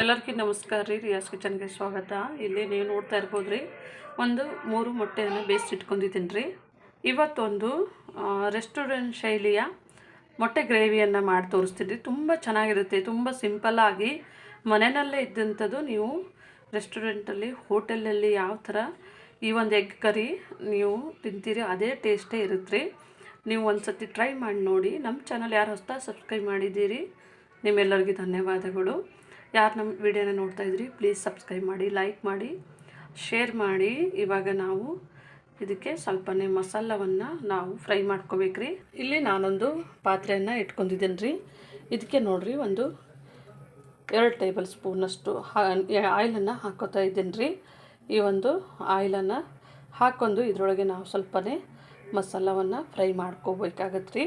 ಎಲ್ಲರಿಗೂ ನಮಸ್ಕಾರ ರೀ. ರಿಯಾಸ್ ಕಿಚನ್ಗೆ ಸ್ವಾಗತ. ಇಲ್ಲಿ ನೀವು ನೋಡ್ತಾ ಇರ್ಬೋದು ರೀ ಒಂದು ಮೂರು ಮೊಟ್ಟೆಯನ್ನು ಬೇಯಿಸಿಟ್ಕೊಂಡಿದ್ದೀನಿ ರೀ. ಇವತ್ತೊಂದು ರೆಸ್ಟೋರೆಂಟ್ ಶೈಲಿಯ ಮೊಟ್ಟೆ ಗ್ರೇವಿಯನ್ನು ಮಾಡಿ ತೋರಿಸ್ತೀನಿ ರೀ ತುಂಬ ಚೆನ್ನಾಗಿರುತ್ತೆ. ತುಂಬ ಸಿಂಪಲ್ಲಾಗಿ ಮನೆಯಲ್ಲೇ ಇದ್ದಂಥದ್ದು ನೀವು ರೆಸ್ಟೋರೆಂಟಲ್ಲಿ ಹೋಟೆಲಲ್ಲಿ ಯಾವ ಥರ ಈ ಒಂದು ಎಗ್ ಕರಿ ನೀವು ತಿಂತೀರಿ, ಅದೇ ಟೇಸ್ಟೇ ಇರುತ್ತೆ. ರೀ ನೀವು ಒಂದು ಸತಿ ಟ್ರೈ ಮಾಡಿ ನೋಡಿ. ನಮ್ಮ ಚಾನಲ್ ಯಾರು ಹೊಸ್ತಾ ಸಬ್ಸ್ಕ್ರೈಬ್ ಮಾಡಿದ್ದೀರಿ, ನಿಮ್ಮೆಲ್ಲರಿಗೂ ಧನ್ಯವಾದಗಳು. ಯಾರು ನಮ್ಮ ವಿಡಿಯೋನ ನೋಡ್ತಾ ಇದ್ರಿ ಪ್ಲೀಸ್ ಸಬ್ಸ್ಕ್ರೈಬ್ ಮಾಡಿ ಲೈಕ್ ಮಾಡಿ ಶೇರ್ ಮಾಡಿ. ಇವಾಗ ನಾವು ಇದಕ್ಕೆ ಸ್ವಲ್ಪನೇ ಮಸಾಲವನ್ನು ನಾವು ಫ್ರೈ ಮಾಡ್ಕೋಬೇಕ್ರಿ. ಇಲ್ಲಿ ನಾನೊಂದು ಪಾತ್ರೆಯನ್ನು ಇಟ್ಕೊಂಡಿದ್ದೀನಿ ರೀ ಇದಕ್ಕೆ ನೋಡಿರಿ, ಒಂದು ಎರಡು ಟೇಬಲ್ ಸ್ಪೂನಷ್ಟು ಆಯಿಲನ್ನು ಹಾಕೋತಾ ಇದ್ದೀನಿ ರೀ ಈ ಒಂದು ಆಯಿಲನ್ನು ಹಾಕ್ಕೊಂಡು ಇದರೊಳಗೆ ನಾವು ಸ್ವಲ್ಪನೇ ಮಸಾಲವನ್ನು ಫ್ರೈ ಮಾಡ್ಕೋಬೇಕಾಗತ್ತೆ ರೀ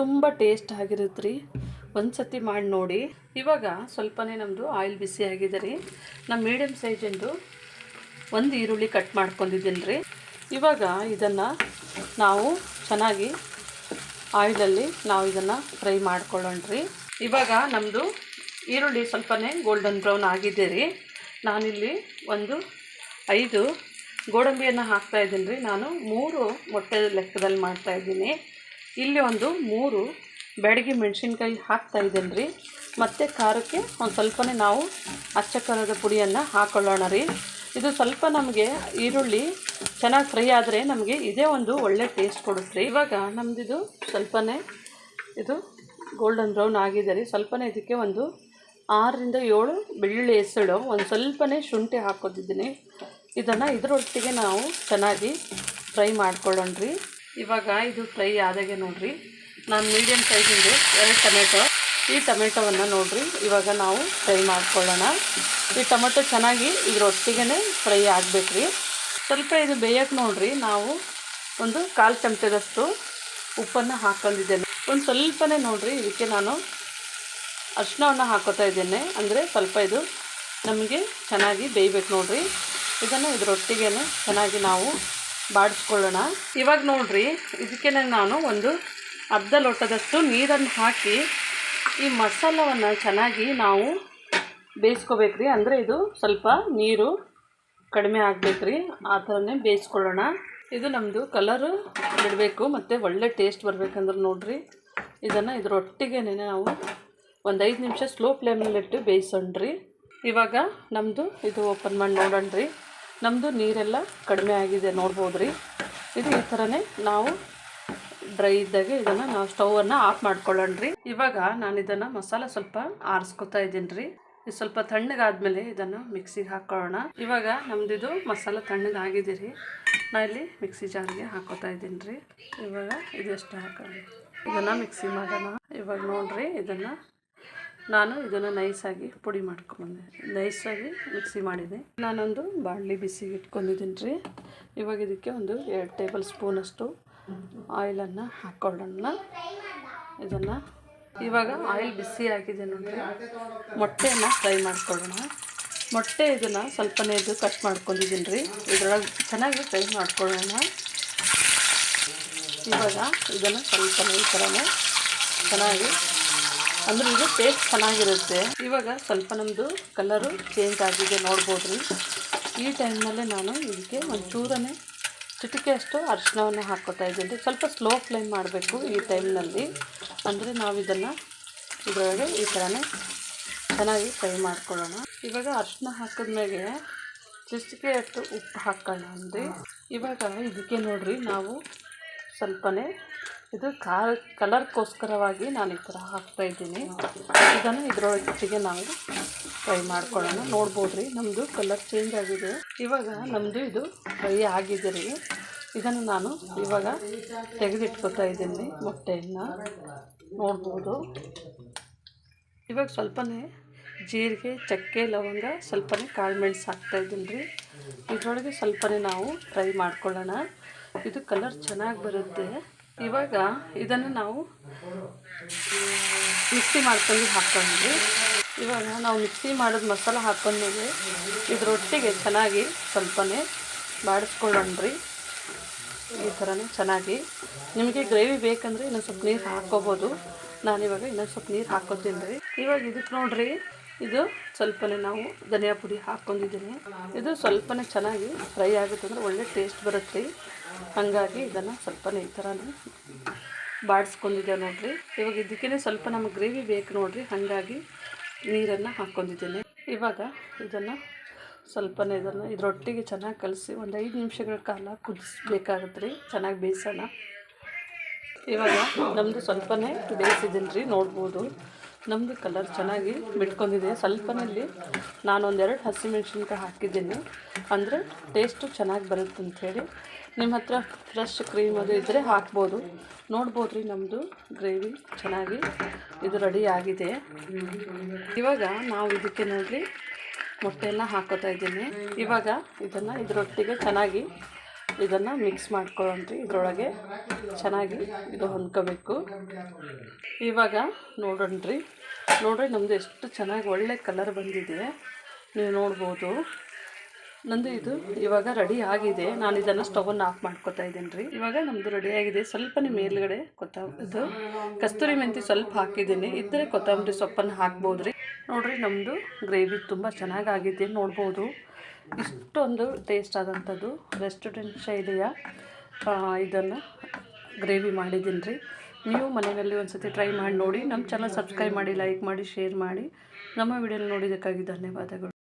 ತುಂಬ ಟೇಸ್ಟ್ ಆಗಿರುತ್ತೆ ರೀ ಒಂದು ಸತಿ ಮಾಡಿ ನೋಡಿ. ಇವಾಗ ಸ್ವಲ್ಪನೇ ನಮ್ಮದು ಆಯಿಲ್ ಬಿಸಿ ಆಗಿದೆ ರೀ. ನಮ್ಮ ಮೀಡಿಯಮ್ ಸೈಜಿಂದು ಒಂದು ಈರುಳ್ಳಿ ಕಟ್ ಮಾಡ್ಕೊಂಡಿದ್ದೀನಿ ರೀ. ಇವಾಗ ಇದನ್ನು ನಾವು ಚೆನ್ನಾಗಿ ಆಯಿಲಲ್ಲಿ ನಾವು ಇದನ್ನು ಫ್ರೈ ಮಾಡ್ಕೊಳ್ಳೋಣ ರೀ. ಇವಾಗ ನಮ್ಮದು ಈರುಳ್ಳಿ ಸ್ವಲ್ಪನೇ ಗೋಲ್ಡನ್ ಬ್ರೌನ್ ಆಗಿದೆ ರೀ. ನಾನಿಲ್ಲಿ ಒಂದು ಐದು ಗೋಡಂಬಿಯನ್ನು ಹಾಕ್ತಾ ಇದ್ದೀನಿ ರೀ. ನಾನು ಮೂರು ಮೊಟ್ಟೆ ಲೆಕ್ಕದಲ್ಲಿ ಮಾಡ್ತಾಯಿದ್ದೀನಿ ಇಲ್ಲಿ ಒಂದು ಮೂರು ಬೆಳಗ್ಗೆ ಮೆಣಸಿನ್ಕಾಯಿ ಹಾಕ್ತಾ ಇದ್ದೇನೆ ರೀ ಮತ್ತು ಖಾರಕ್ಕೆ ಒಂದು ಸ್ವಲ್ಪನೇ ನಾವು ಅಚ್ಚ ಖಾರದ ಪುಡಿಯನ್ನು ಹಾಕೊಳ್ಳೋಣ ರೀ. ಇದು ಸ್ವಲ್ಪ ನಮಗೆ ಈರುಳ್ಳಿ ಚೆನ್ನಾಗಿ ಫ್ರೈ ಆದರೆ ನಮಗೆ ಇದೇ ಒಂದು ಒಳ್ಳೆ ಟೇಸ್ಟ್ ಕೊಡುತ್ತೆ ರೀ. ಇವಾಗ ನಮ್ಮದಿದು ಸ್ವಲ್ಪನೇ ಇದು ಗೋಲ್ಡನ್ ಬ್ರೌನ್ ಆಗಿದೆ ರೀ. ಸ್ವಲ್ಪನೇ ಇದಕ್ಕೆ ಒಂದು ಆರರಿಂದ ಏಳು ಬೆಳ್ಳುಳ್ಳಿ ಹೆಸಳು ಒಂದು ಸ್ವಲ್ಪನೇ ಶುಂಠಿ ಹಾಕೋತಿದ್ದೀನಿ ಇದನ್ನು ಇದರೊಟ್ಟಿಗೆ ನಾವು ಚೆನ್ನಾಗಿ ಫ್ರೈ ಮಾಡ್ಕೊಳ್ಳೋಣ ರೀ. ಇವಾಗ ಇದು ಫ್ರೈ ಆದಾಗೆ ನೋಡಿರಿ. ನಾನು ಮೀಡಿಯಮ್ ಸೈಜಿಂದು ಎರಡು ಟೊಮೆಟೊ. ಈ ಟೊಮೆಟೊವನ್ನು ನೋಡಿರಿ, ಇವಾಗ ನಾವು ಫ್ರೈ ಮಾಡ್ಕೊಳ್ಳೋಣ. ಈ ಟೊಮೆಟೊ ಚೆನ್ನಾಗಿ ಇದ್ರೊಟ್ಟಿಗೆ ಫ್ರೈ ಆಗಬೇಕು ರೀ ಸ್ವಲ್ಪ ಇದು ಬೇಯಕ್ಕೆ ನೋಡಿರಿ, ನಾವು ಒಂದು ಕಾಲು ಚಮಚದಷ್ಟು ಉಪ್ಪನ್ನು ಹಾಕೊಂಡಿದ್ದೇನೆ ಒಂದು ಸ್ವಲ್ಪನೇ ನೋಡಿರಿ, ಇದಕ್ಕೆ ನಾನು ಅರಿಶಿನವನ್ನು ಹಾಕೋತಾ ಇದ್ದೇನೆ. ಅಂದರೆ ಸ್ವಲ್ಪ ಇದು ನಮಗೆ ಚೆನ್ನಾಗಿ ಬೇಯಬೇಕು ನೋಡಿರಿ. ಇದನ್ನು ಇದರೊಟ್ಟಿಗೆ ಚೆನ್ನಾಗಿ ನಾವು ಬಾಡಿಸ್ಕೊಳ್ಳೋಣ. ಇವಾಗ ನೋಡಿರಿ, ಇದಕ್ಕೆ ನಾನು ಒಂದು ಅರ್ಧ ಲೋಟದಷ್ಟು ನೀರನ್ನು ಹಾಕಿ ಈ ಮಸಾಲವನ್ನು ಚೆನ್ನಾಗಿ ನಾವು ಬೇಯಿಸ್ಕೋಬೇಕು ರೀ ಅಂದರೆ ಇದು ಸ್ವಲ್ಪ ನೀರು ಕಡಿಮೆ ಆಗಬೇಕು ರೀ ಆ ಥರನೇ ಬೇಯಿಸ್ಕೊಳ್ಳೋಣ. ಇದು ನಮ್ಮದು ಕಲರು ಬಿಡಬೇಕು ಮತ್ತು ಒಳ್ಳೆ ಟೇಸ್ಟ್ ಬರಬೇಕಂದ್ರೆ ನೋಡಿರಿ. ಇದನ್ನು ಇದರೊಟ್ಟಿಗೆ ನಾವು ಒಂದು ಐದು ನಿಮಿಷ ಸ್ಲೋ ಫ್ಲೇಮಲ್ಲಿಟ್ಟು ಬೇಯಿಸೋಣ್ರಿ. ಇವಾಗ ನಮ್ಮದು ಇದು ಓಪನ್ ಮಾಡಿ ನೋಡೋಣ ರೀ ನಮ್ಮದು ನೀರೆಲ್ಲ ಕಡಿಮೆ ಆಗಿದೆ ನೋಡ್ಬೋದು ರೀ ಇದು ಈ ಥರನೇ ನಾವು ಡ್ರೈ ಇದ್ದಾಗ ಇದನ್ನು ನಾವು ಸ್ಟವನ್ನು ಆಫ್ ಮಾಡ್ಕೊಳ್ಳೋಣ ರೀ ಇವಾಗ ನಾನು ಇದನ್ನು ಮಸಾಲ ಸ್ವಲ್ಪ ಆರಿಸ್ಕೊತಾ ಇದ್ದೀನಿ ರೀ. ಇದು ಸ್ವಲ್ಪ ತಣ್ಣಗಾದ್ಮೇಲೆ ಇದನ್ನು ಮಿಕ್ಸಿಗೆ ಹಾಕೊಳ್ಳೋಣ. ಇವಾಗ ನಮ್ದಿದು ಮಸಾಲ ತಣ್ಣಗಾಗಿದೆ ರೀ. ನಾ ಇಲ್ಲಿ ಮಿಕ್ಸಿ ಜಾರ್ಗೆ ಹಾಕೋತಾ ಇದ್ದೀನಿ ರೀ. ಇವಾಗ ಇದಷ್ಟು ಹಾಕೋಣ ಇದನ್ನು ಮಿಕ್ಸಿ ಮಾಡೋಣ. ಇವಾಗ ನೋಡ್ರಿ ಇದನ್ನು ನಾನು ಇದನ್ನು ನೈಸಾಗಿ ಪುಡಿ ಮಾಡ್ಕೊಂಬಂದೆ. ನೈಸಾಗಿ ಮಿಕ್ಸಿ ಮಾಡಿದೆ. ನಾನೊಂದು ಬಾಣಲಿ ಬಿಸಿಗೆ ಇಟ್ಕೊಂಡಿದ್ದೀನಿ ರೀ. ಇವಾಗ ಇದಕ್ಕೆ ಒಂದು ಎರಡು ಟೇಬಲ್ ಸ್ಪೂನಷ್ಟು ಆಯಿಲನ್ನು ಹಾಕ್ಕೊಳ್ಳೋಣ. ಇದನ್ನು ಇವಾಗ ಆಯಿಲ್ ಬಿಸಿ ಆಗಿದೆ ನೋಡಿರಿ. ಮೊಟ್ಟೆಯನ್ನು ಫ್ರೈ ಮಾಡ್ಕೊಳ್ಳೋಣ. ಮೊಟ್ಟೆ ಇದನ್ನು ಸ್ವಲ್ಪನೇ ಇದು ಕಟ್ ಮಾಡ್ಕೊಂಡಿದ್ದೀನಿ ರೀ ಇದರೊಳಗೆ ಚೆನ್ನಾಗಿ ಫ್ರೈ ಮಾಡ್ಕೊಳ್ಳೋಣ. ಇವಾಗ ಇದನ್ನು ಸ್ವಲ್ಪನೇ ಈ ಥರನೇ ಚೆನ್ನಾಗಿ ಅಂದರೆ ಇದು ಟೇಸ್ಟ್ ಚೆನ್ನಾಗಿರುತ್ತೆ. ಇವಾಗ ಸ್ವಲ್ಪ ನಮ್ಮದು ಕಲರು ಚೇಂಜ್ ಆಗಿದೆ ನೋಡ್ಬೋದು ರೀ ಈ ಟೈಮ್ನಲ್ಲೇ ನಾನು ಇದಕ್ಕೆ ಒಂಚೂರನೇ ಚಿಟಿಕೆ ಅಷ್ಟು ಅರಿಶಿನವನ್ನು ಹಾಕ್ಕೋತಾ ಇದ್ದೀನಿ ಸ್ವಲ್ಪ ಸ್ಲೋ ಫ್ಲೇಮ್ ಮಾಡಬೇಕು ಈ ಟೈಮ್ನಲ್ಲಿ ಅಂದರೆ ನಾವು ಇದನ್ನು ಇದರೊಳಗೆ ಈ ಥರನೇ ಚೆನ್ನಾಗಿ ಫ್ರೈ ಮಾಡ್ಕೊಳ್ಳೋಣ. ಇವಾಗ ಅರಿಶಿನ ಹಾಕಿದ್ಮೇಲೆ ಚಿಟಿಕೆ ಅಷ್ಟು ಉಪ್ಪು ಹಾಕೋಣ ಅಂದರೆ ಇವಾಗ ಇದಕ್ಕೆ ನೋಡಿರಿ, ನಾವು ಸ್ವಲ್ಪನೇ. ಇದು ಖಾರ ಕಲರ್ಗೋಸ್ಕರವಾಗಿ ನಾನು ಈ ಥರ ಹಾಕ್ತಾಯಿದ್ದೀನಿ ಇದನ್ನು ಇದರೊಳಗೆ ನಾವು ಫ್ರೈ ಮಾಡ್ಕೊಳ್ಳೋಣ. ನೋಡ್ಬೋದು ರೀ ನಮ್ಮದು ಕಲರ್ ಚೇಂಜ್ ಆಗಿದೆ. ಇವಾಗ ನಮ್ಮದು ಇದು ಫ್ರೈ ಆಗಿದೆ ರೀ. ಇದನ್ನು ನಾನು ಇವಾಗ ತೆಗೆದಿಟ್ಕೊತಾ ಇದ್ದೀನಿ ಮೊಟ್ಟೆಯನ್ನು. ನೋಡ್ಬೋದು. ಇವಾಗ ಸ್ವಲ್ಪನೇ ಜೀರಿಗೆ, ಚಕ್ಕೆ, ಲವಂಗ, ಸ್ವಲ್ಪನೇ ಕಾಳು ಮೆಣಸು ಹಾಕ್ತಾಯಿದ್ದೀನಿ ರೀ. ಇದರೊಳಗೆ ಸ್ವಲ್ಪನೇ ನಾವು ಫ್ರೈ ಮಾಡ್ಕೊಳ್ಳೋಣ. ಇದು ಕಲರ್ ಚೆನ್ನಾಗಿ ಬರುತ್ತೆ. ಇವಾಗ ಇದನ್ನು ನಾವು ಮಿಕ್ಸಿ ಮಾಡ್ಕೊಂಡು ಹಾಕ್ಕೊಂಡ್ವಿ. ಇವಾಗ ನಾವು ಮಿಕ್ಸಿ ಮಾಡಿದ ಮಸಾಲ ಹಾಕ್ಕೊಂಡ್ಮೇಲೆ ಇದರೊಟ್ಟಿಗೆ ಚೆನ್ನಾಗಿ ಸ್ವಲ್ಪನೇ ಬಾಡಿಸ್ಕೊಳ್ಳೋಣ್ರಿ. ಈ ಥರನೇ ಚೆನ್ನಾಗಿ. ನಿಮಗೆ ಗ್ರೇವಿ ಬೇಕಂದರೆ ಇನ್ನೊಂದು ಸ್ವಲ್ಪ ನೀರು ಹಾಕ್ಕೋಬೋದು. ನಾನಿವಾಗ ಇನ್ನೊಂದು ಸ್ವಲ್ಪ ನೀರು ಹಾಕೋತೀನಿ ರೀ. ಇವಾಗ ಇದಕ್ಕೆ ನೋಡಿರಿ ಇದು ಸ್ವಲ್ಪನೇ ನಾವು ಧನಿಯಾ ಪುಡಿ ಹಾಕ್ಕೊಂಡಿದ್ದೀನಿ. ಇದು ಸ್ವಲ್ಪನೇ ಚೆನ್ನಾಗಿ ಫ್ರೈ ಆಗುತ್ತೆ ಅಂದರೆ ಒಳ್ಳೆ ಟೇಸ್ಟ್ ಬರುತ್ತೆ ಹಾಗಾಗಿ ಇದನ್ನು ಸ್ವಲ್ಪನೇ ಈ ಥರನೇ ಬಾಡಿಸ್ಕೊಂಡಿದ್ದೆ ನೋಡಿರಿ. ಇವಾಗ ಇದಕ್ಕೇ ಸ್ವಲ್ಪ ನಮಗೆ ಗ್ರೇವಿ ಬೇಕು ನೋಡಿರಿ. ಹಾಗಾಗಿ ನೀರನ್ನು ಹಾಕ್ಕೊಂಡಿದ್ದೀನಿ. ಇವಾಗ ಇದನ್ನು ಸ್ವಲ್ಪನೇ ಇದನ್ನು ಇದರೊಟ್ಟಿಗೆ ಚೆನ್ನಾಗಿ ಕಲಸಿ ಒಂದು ಐದು ನಿಮಿಷಗಳ ಕಾಲ ಕುದಿಸ್ಬೇಕಾಗತ್ತೆ ರೀ ಚೆನ್ನಾಗಿ ಬೇಯಿಸೋಣ. ಇವಾಗ ನಮ್ಮದು ಸ್ವಲ್ಪನೇ ಬೇಯಿಸಿದ್ದೀನಿ ರೀ ನೋಡ್ಬೋದು. ನಮ್ಮದು ಕಲರ್ ಚೆನ್ನಾಗಿ ಬಿಟ್ಕೊಂಡಿದೆ ಸ್ವಲ್ಪನಲ್ಲಿ ನಾನೊಂದೆರಡು ಹಸಿಮೆಣ್ಸಿನ್ಕಾಯಿ ಹಾಕಿದ್ದೀನಿ. ಅಂದರೆ ಟೇಸ್ಟು ಚೆನ್ನಾಗಿ ಬರುತ್ತೆ ಅಂಥೇಳಿ. ನಿಮ್ಮ ಹತ್ರ ಫ್ರೆಶ್ ಕ್ರೀಮ್ ಅದು ಇದ್ದರೆ ಹಾಕ್ಬೋದು. ನೋಡ್ಬೋದು ರೀ ನಮ್ಮದು ಗ್ರೇವಿ ಚೆನ್ನಾಗಿ ಇದು ರೆಡಿ ಆಗಿದೆ. ಇವಾಗ ನಾವು ಇದಕ್ಕೆ ನೋಡಿರಿ ಮೊಟ್ಟೆಯನ್ನು ಹಾಕೋತಾ ಇದ್ದೀನಿ. ಇವಾಗ ಇದನ್ನು ಇದರೊಟ್ಟಿಗೆ ಚೆನ್ನಾಗಿ ಇದನ್ನು ಮಿಕ್ಸ್ ಮಾಡ್ಕೊಳ್ಳೋಣ್ರಿ ಇದರೊಳಗೆ. ಚೆನ್ನಾಗಿ ಇದು ಹೊಂದ್ಕೋಬೇಕು. ಇವಾಗ ನೋಡೋಣ್ರಿ. ನೋಡ್ರಿ ನಮ್ಮದು ಎಷ್ಟು ಚೆನ್ನಾಗಿ ಒಳ್ಳೆ ಕಲರ್ ಬಂದಿದೆ. ನೀವು ನೋಡ್ಬೋದು. ನಂದು ಇದು ಇವಾಗ ರೆಡಿ ಆಗಿದೆ. ನಾನು ಇದನ್ನು ಸ್ಟವನ್ನು ಆಫ್ ಮಾಡ್ಕೊತಾ ಇದ್ದೀನಿ ರೀ ಇವಾಗ ನಮ್ಮದು ರೆಡಿ ಆಗಿದೆ. ಸ್ವಲ್ಪನೇ ಮೇಲುಗಡೆ ಕೊತ್ತ ಇದು ಕಸ್ತೂರಿ ಮೆಂತಿ ಸ್ವಲ್ಪ ಹಾಕಿದ್ದೀನಿ. ಇದ್ದರೆ ಕೊತ್ತಂಬರಿ ಸೊಪ್ಪನ್ನು ಹಾಕ್ಬೋದು ರೀ ನೋಡಿರಿ ನಮ್ಮದು ಗ್ರೇವಿ ತುಂಬ ಚೆನ್ನಾಗಾಗಿದೆ. ನೋಡ್ಬೋದು. ಇಷ್ಟೊಂದು ಟೇಸ್ಟ್ ಆದಂಥದ್ದು ರೆಸ್ಟೋರೆಂಟ್ ಶೈಲಿಯ ಇದನ್ನು ಗ್ರೇವಿ ಮಾಡಿದ್ದೀನಿ ರೀ ನೀವು ಮನೆಯಲ್ಲಿ ಒಂದು ಸತಿ ಟ್ರೈ ಮಾಡಿ ನೋಡಿ. ನಮ್ಮ ಚಾನಲ್ ಸಬ್ಸ್ಕ್ರೈಬ್ ಮಾಡಿ ಲೈಕ್ ಮಾಡಿ ಶೇರ್ ಮಾಡಿ. ನಮ್ಮ ವಿಡಿಯೋನ ನೋಡಿದ್ದಕ್ಕಾಗಿ ಧನ್ಯವಾದಗಳು.